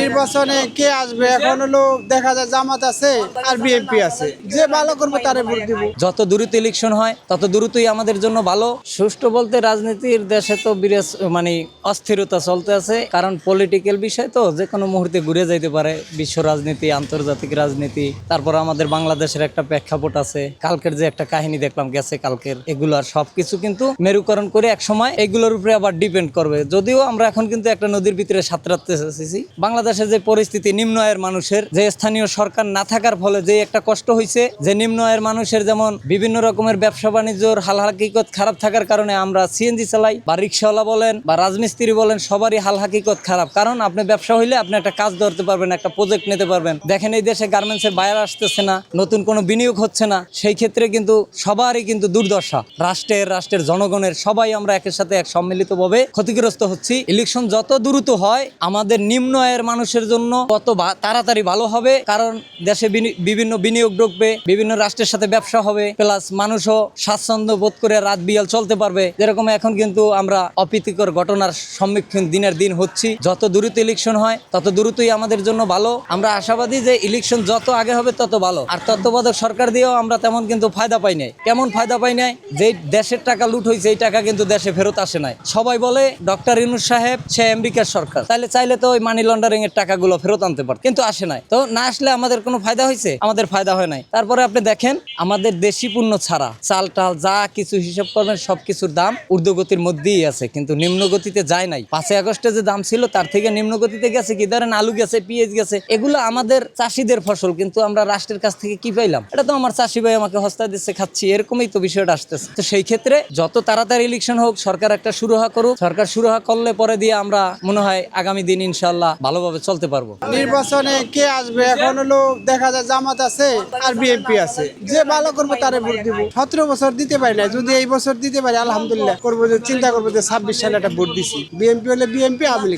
নির্বাচনে কে আসবে? এখন হলো দেখা যায় জামাত আছে আর বিএনপি আছে। যে ভালো করবে তারে ভোট দিব। যত দ্রুত ইলেকশন হয়, তত দ্রুতই আমাদের জন্য ভালো। সুষ্ঠু বলতে রাজনীতির দেশে তো বিরাজ মানে অস্থিরতা চলতে আছে। কারণ পলিটিক্যাল বিষয় তো যে কোনো মুহূর্তে ঘুরে যাইতে পারে। বিশ্ব রাজনীতি, আন্তর্জাতিক রাজনীতি, তারপর আমাদের বাংলাদেশের একটা প্রেক্ষাপট আছে। কালকের যে একটা কাহিনী দেখলাম, গেছে কালকের। এগুলো আর সবকিছু কিন্তু মেরুকরণ করে এক সময় এগুলোর উপরে আবার ডিপেন্ড করবে। যদিও আমরা এখন কিন্তু একটা নদীর ভিতরে সাঁতরাতে এসেছি। বাংলাদেশের যে পরিস্থিতি নিম্ন আয়ের মানুষের, যে স্থানীয় সরকার না থাকার ফলে যে একটা কষ্ট হয়েছে যে নিম্ন আয়ের মানুষের যেমন বিভিন্ন রকমের ব্যবসা বাণিজ্যর হাল হাকিকত খারাপ থাকার কারণে আমরা সিএনজি চালাই, বা রিক্সাওয়ালা বলেন, বা রাজমিস্ত্রি বলেন, সবারই হাল হাকিকত খারাপ। কারণ আপনি ব্যবসা হইলে আপনি একটা কাজ ধরতে পারবেন, একটা প্রজেক্ট নিতে পারবেন। দেখেন এই দেশে গার্মেন্টসের বাইরে আসতেছে না, নতুন কোনো বিনিয়োগ হচ্ছে না, সেই ক্ষেত্রে কিন্তু সবারই কিন্তু দুর্দশা। রাষ্ট্রের রাষ্ট্রের জনগণের সবাই আমরা একের সাথে এক সম্মিলিতভাবে ক্ষতিগ্রস্ত হচ্ছি। ইলেকশন যত দ্রুত হয়, আমাদের নিম্ন আয়ের মানুষের জন্য বা- তাড়াতাড়ি ভালো হবে। কারণ দেশে বিভিন্ন বিনিয়োগ ঢুকবে, বিভিন্ন রাষ্ট্রের সাথে ব্যবসা হবে প্লাস মানুষও স্বাচ্ছন্দ্য বোধ করে রাত বিয়াল চলতে পারবে। যেরকম এখন কিন্তু আমরা অপ্রীতিকর ঘটনার সম্মুখীন দিনের দিন হচ্ছি। যত দ্রুত ইলেকশন হয়, তত দ্রুতই আমাদের জন্য ভালো। আমরা আশাবাদী যে ইলেকশন যত আগে হবে, তত ভালো। আর তত্ত্বাবধায়ক সরকার দিয়েও আমরা তেমন কিন্তু ফায়দা পাই নাই। কেমন ফায়দা পাই নাই? যে দেশের টাকা লুট হয়েছে, এই টাকা কিন্তু দেশে ফেরত আসে নাই। সবাই বলে, ডক্টর ইনুস সাহেব, সে আমেরিকার সরকার। তাহলে চাইলে তো ওই মানি লন্ডারিং এর টাকাগুলো ফেরত আনতে পারে কিন্তু আসে নাই। তো না আসলে আমাদের কোনো ফায়দা হয়েছে? আমাদের ফায়দা হয় নাই। তারপরে আপনি দেখেন, আমাদের দেশি পণ্য ছাড়া চাল, টাল, যা কিছু হিসাব করবেন, সব কিছুর দাম ঊর্ধ্বগতির মধ্যেই আছে, কিন্তু নিম্ন গতিতে যায় নাই। পাঁচই আগস্টে যে দাম ছিল, তার থেকে নিম্ন গতিতে গেছে কি? ধরেন আলু গেছে, পেঁয়াজ গেছে, এগুলো আমাদের চাষিদের ফসল, কিন্তু আমরা রাষ্ট্রের কাছ থেকে কি পাইলাম? এটা তো আমার চাষি ভাই আমাকে হস্তা দিচ্ছে, খাচ্ছি, এরকমই তো বিষয়টা আসতেছে। তো সেই ক্ষেত্রে যত তাড়াতাড়ি ইলেকশন হোক, সরকার একটা সুরাহা করুক। সরকার সুরাহা করলে পরে দিয়ে আমরা মনে হয় আগামী দিন ইনশাল্লাহ ভালোভাবে চলতে পারব। নির্বাচনে কে আসবে? এখন হলো দেখা যায় জামাত আছে আর বিএনপি আছে। যে ভালো করবে তারে ভোট দিব। সতেরো বছর দিতে পারি না যদি এই বছর দিতে পারি, আলহামদুলিল্লাহ করব যে চিন্তা করব যে ছাব্বিশ সালে একটা ভোট দিছি। বিএনপি হলে বিএনপি আমি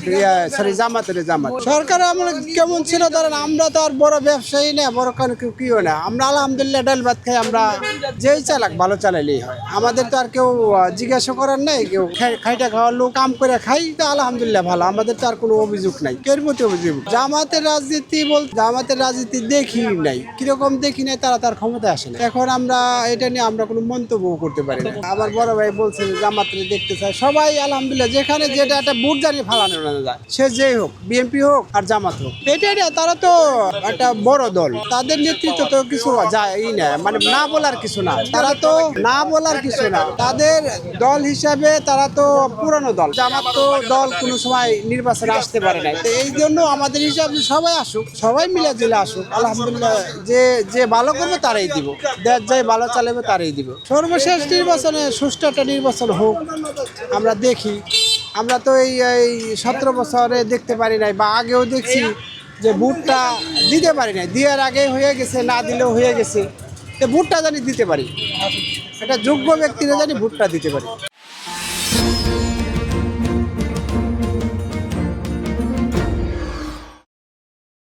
সরি জামাত হলে জামাত। সরকার আমার কেমন ছিল ধরেন, আমরা তো আর বড় ব্যবসায়ী না, বড় কোনো কেউ কিও না। আমরা আলহামদুলিল্লাহ ডাল ভাত খাই, আমরা যেই চালাক, ভালো চালাইলেই হয়। আমাদের তো আর কেউ জিজ্ঞাসা করার নাই, কেউ খাই- খাইটা খাওয়ার লোক কাম করে খাই, তো আলহামদুলিল্লাহ ভালো। আমাদের তো আর কোনো অভিযোগ নাই। কের প্রতি অভিযোগ জামাতের রাজনীতি বল জামাতের রাজনীতি দেখি নাই। কীরকম দেখি নাই তারা তার ক্ষমতা আসে না এখন আমরা এটা নিয়ে আমরা কোনো মন্তব্য করতে পারি না। আমার বড় ভাই বলছে যে জামাতের দেখতে চায়। সবাই আলহামদুলিল্লাহ, যেখানে যেটা একটা বুট জানিয়ে ফালানো যায়। সে যেই হোক বিএনপি হোক আর জামাত হোক। এটা না তারা তো একটা বড় দল। তাদের নেতৃত্ব তো কিছু যায় না মানে না বলার কিছু না। তারা তো না বলার কিছু না। তাদের দল হিসাবে তারা তো পুরানো দল। জামাত তো দল কোনো সময় নির্বাচনে আসতে পারে না এই জন্য আমাদের হিসাবে সবাই আসুক, সবাই মিলে জিলে আসুক, আলহামদুলিল্লাহ, যে যে ভালো করবে তারাই দিব। দেশ যাই ভালো চালাবে তারাই দিব। সর্বশেষ নির্বাচনে সুষ্ঠু একটা নির্বাচন হোক, আমরা দেখি। আমরা তো এই এই সতেরো বছরে দেখতে পারি নাই, বা আগেও দেখছি যে ভোটটা দিতে পারি নাই। দেওয়ার আগে হয়ে গেছে, না দিলেও হয়ে গেছে। তো ভোটটা জানি দিতে পারি। এটা যোগ্য ব্যক্তিরা জানি ভোটটা দিতে পারি।